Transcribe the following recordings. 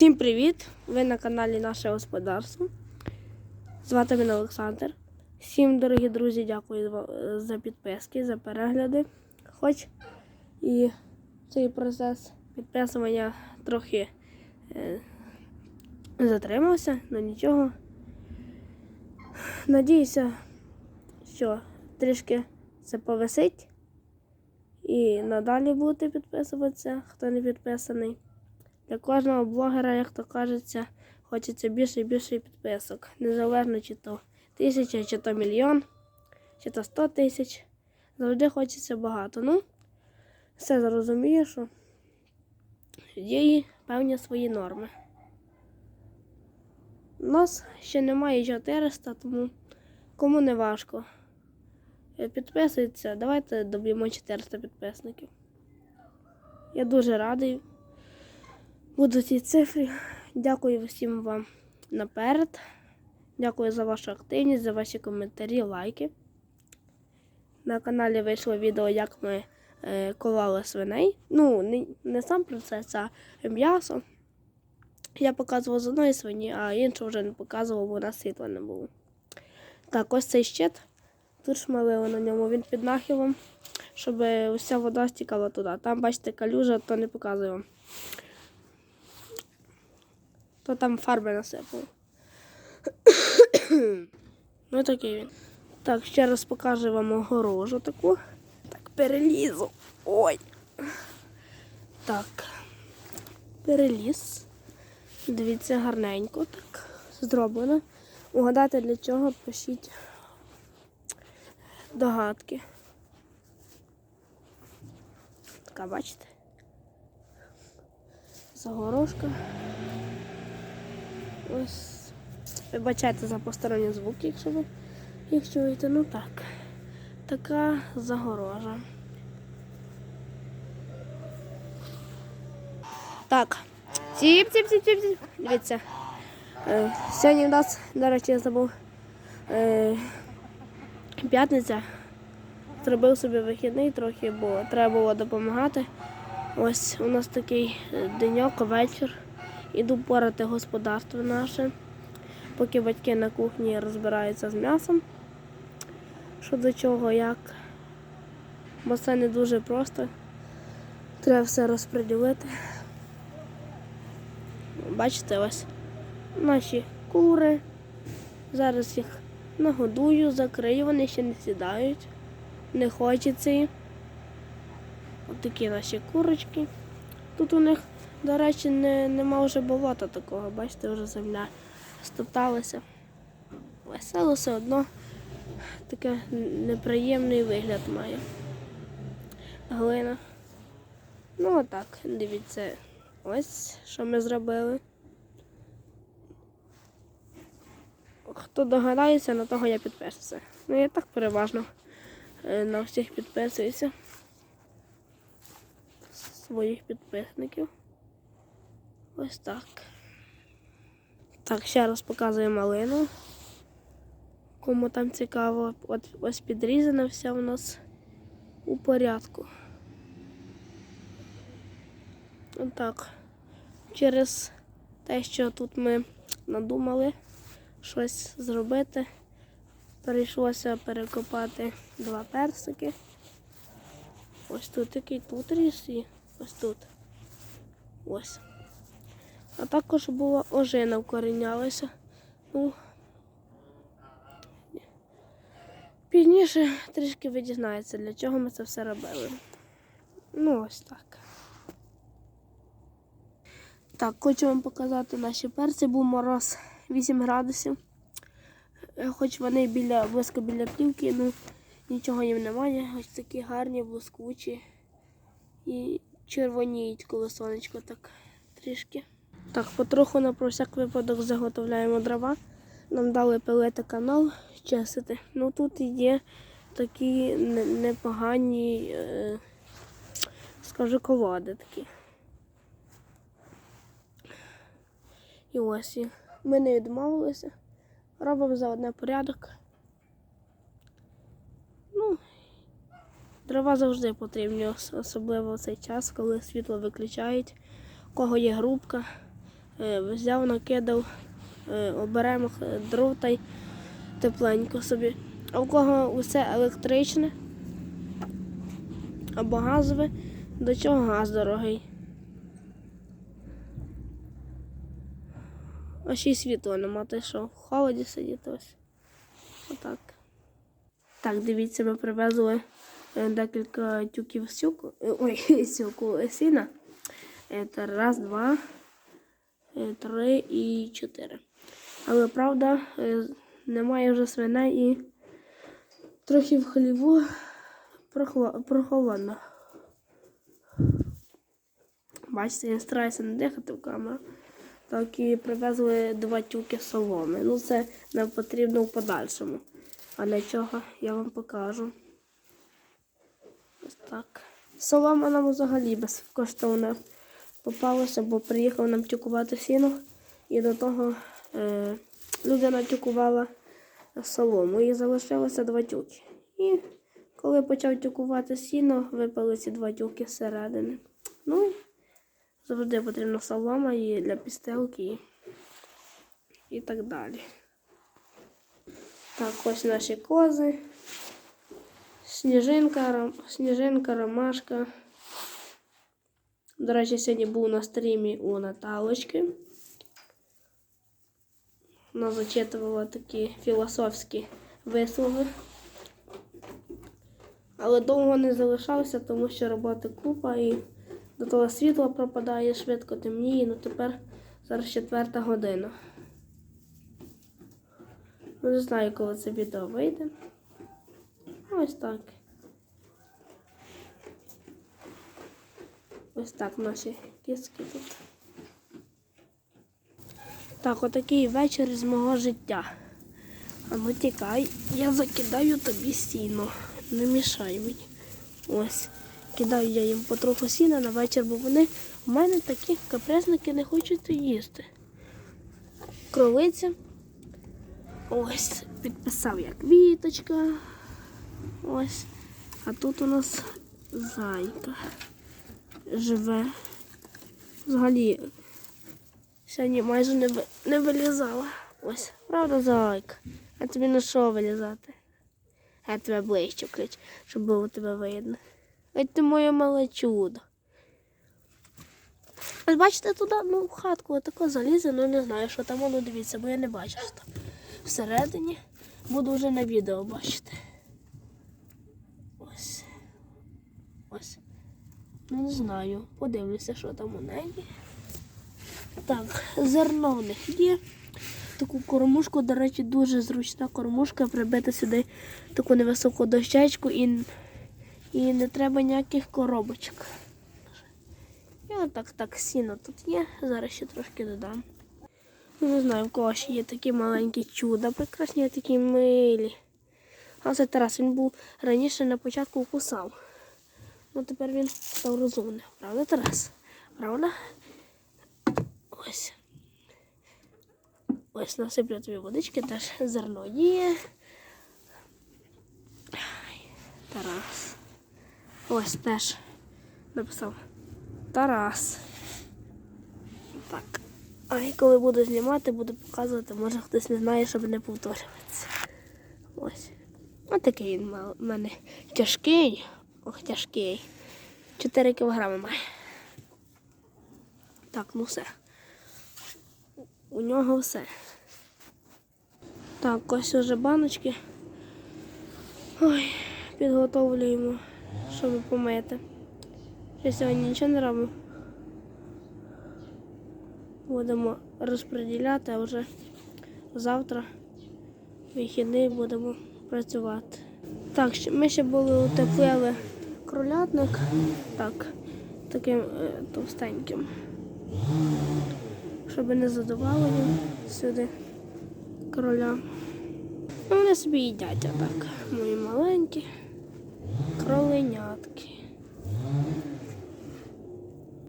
Всім привіт! Ви на каналі Наше Господарство. Звати мене Олександр. Всім, дорогі друзі, дякую за- підписки, за перегляди. Хоч і цей процес підписування трохи е, затримався, але нічого. Надіюся, що трішки це повисить. І надалі будете підписуватися, хто не підписаний. Для кожного блогера, як то кажеться, хочеться більше і більше підписок. Незалежно чи то тисяча, чи то мільйон, чи то сто тисяч. Завжди хочеться багато. Ну, все зрозумію, що є певні свої норми. У нас ще немає 400, тому кому не важко. Е, Підписуйтеся, давайте доб'ємо 400 підписників. Я дуже радий буду ці цифри. Дякую всім вам наперед. Дякую за вашу активність, за ваші коментарі, лайки. На каналі вийшло відео, як ми е, ковали свиней. Ну, не, не сам процес, а м'ясо. Я показував з одної свині, а іншу вже не показував, бо у нас світла не було. Так, ось цей щит. Тут шмалили на ньому, він під нахилом, щоб уся вода стікала туди. Там, бачите, калюжа, то не показую вам. То там фарби насипав. ну такий він. Так, ще раз покажу вам огорожу таку. Так, перелізу. Ой. Так. Переліз. Дивіться, гарненько так зроблено. Угадати для чого пишіть догадки. Така, бачите? Загорожка. Ось. Вибачайте за посторонні звуки, якщо ви їх чуєте. Ну так. Така загорожа. Так. Ціп, ціп, ціп, ціп. Дивіться. Е, сьогодні у нас, до речі, я забув. Е, п'ятниця. Зробив собі вихідний трохи, бо треба було допомагати. Ось у нас такий е, деньок, вечір. Іду порати господарство наше, поки батьки на кухні розбираються з м'ясом. Що до чого, як. Бо це не дуже просто. Треба все розподілити. Бачите, ось наші кури. Зараз їх нагодую, закрию, вони ще не сідають, не хочеться. Ось такі наші курочки. Тут у них, до речі, не, нема вже болота такого, бачите, вже земля стопталася. Весело все одно таке неприємний вигляд має. Глина. Ну отак, дивіться, ось що ми зробили. Хто догадається, на того я підпишуся. Ну я так переважно е, на всіх підписуюся. Своїх підписників. Ось так. Так, ще раз показую малину. Кому там цікаво, от ось підрізана вся у нас у порядку. Отак. Через те, що тут ми надумали щось зробити, прийшлося перекопати два персики. Ось тут такий тут ріс і ось тут. Ось. А також була ожина вкорінялася. Ну, пізніше трішки ви дізнаєтеся, для чого ми це все робили. Ну, ось так. Так, хочу вам показати наші перці. Був мороз 8 градусів. Е, Хоч вони біля, близько біля плівки, ну нічого їм немає. Ось такі гарні, блискучі і червоніють, коли сонечко так трішки. Так, потроху на про всяк випадок заготовляємо дрова. Нам дали пилити канал, чесити. Ну тут є такі непогані, е, скажу, колоди такі. І ось. Ми не відмовилися. Робимо заодне порядок. Ну, дрова завжди потрібні, особливо в цей час, коли світло виключають. У кого є грубка, е, взяв, накидав, е, оберемо дров та тепленько собі. А у кого усе електричне або газове, до чого газ дорогий. А ще й світла нема, ти що, в холоді сидіти ось. Отак. Так, дивіться, ми привезли декілька тюків сюку. е, Ой, сюку е, сіна. Е, Це раз, два, е, три і чотири. Але правда, е, немає вже свиней і трохи в хліву прохолодно. Бачите, я стараюся не дихати в камеру. Так і привезли два тюки соломи. Ну, це нам потрібно в подальшому. А для чого я вам покажу. Так. Солома нам взагалі безкоштовно попалася, бо приїхав нам тюкувати сіно, і до того е, людина тюкувала солому і залишилося два тюки. І коли почав тюкувати сіно, випали ці два тюки зсередини. Ну, завжди потрібна солома і для пістелки і, і так далі. Так, ось наші кози. Сніжинка, ром- сніжинка, ромашка. До речі, сьогодні був на стрімі у Наталочки. Вона зачитувала такі філософські вислови. Але довго не залишався, тому що роботи купа і до того світло пропадає, швидко темніє. Ну тепер зараз четверта година. Ну, Не знаю, коли це відео вийде. Ось так. Ось так наші кіски тут. Так, отакий вечір з мого життя. А ну тікай, я закидаю тобі сіно. Не мішай мені. Ось. Кидаю я їм потроху сіна на вечір, бо вони у мене такі капризники не хочуть їсти. Кролиця. Ось, підписав я квіточка. Ось. А тут у нас зайка живе. Взагалі сьогодні майже не, ви- не вилізала. Ось, правда, зайка? А тобі на що вилізати? Я тебе ближче клич, щоб було тебе видно. Ой, ти моє мале чудо. Ось бачите, туди, ну, в хатку отако залізе, ну не знаю, що там воно дивіться, бо я не бачу, що там всередині. Буду вже на відео бачити. Ось. Ось. Ну, не знаю. Подивлюся, що там у неї. Так, зерно в них є. Таку кормушку, до речі, дуже зручна кормушка, прибити сюди таку невисоку дощечку і, і не треба ніяких коробочок. І отак так сіно тут є. Зараз ще трошки додам. Ну, не знаю, в кого ще є такі маленькі чуда, прекрасні такі милі. А це Тарас, він був раніше на початку кусав. Ну тепер він став розумним. Правда, Тарас? Правда? Ось. Ось насиплю тобі водички, теж зерно є. Тарас. Ось теж написав Тарас. Так. А і коли буду знімати, буду показувати, може хтось не знає, щоб не повторюватися. Ось. Ось такий він в мене тяжкий. Ох, тяжкий. 4 кілограми має. Так, ну все. У нього все. Так, ось уже баночки. Ой, підготовлюємо, щоб помити. Ще сьогодні нічого не робимо. Будемо розподіляти, а вже завтра вихідний будемо працювати. Так, ми ще були утеплили кролятник. Так, таким е, товстеньким. Щоб не задувало сюди кроля. Ну, вони собі їдять отак. Мої маленькі кроленятки.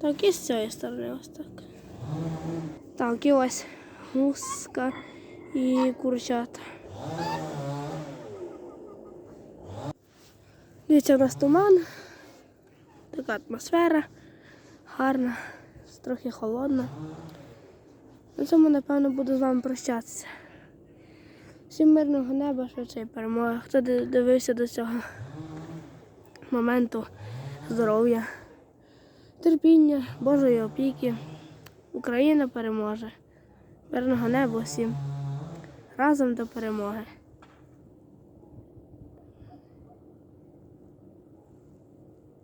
Так, і з цієї сторони ось так. Так, і ось гуска і курчата. Дивіться, у нас туман, така атмосфера, гарна, трохи холодна. На цьому, напевно, буду з вами прощатися. Всім мирного неба, швидше перемоги. Хто дивився до цього моменту здоров'я, терпіння, Божої опіки. Україна переможе. Мирного неба всім. Разом до перемоги.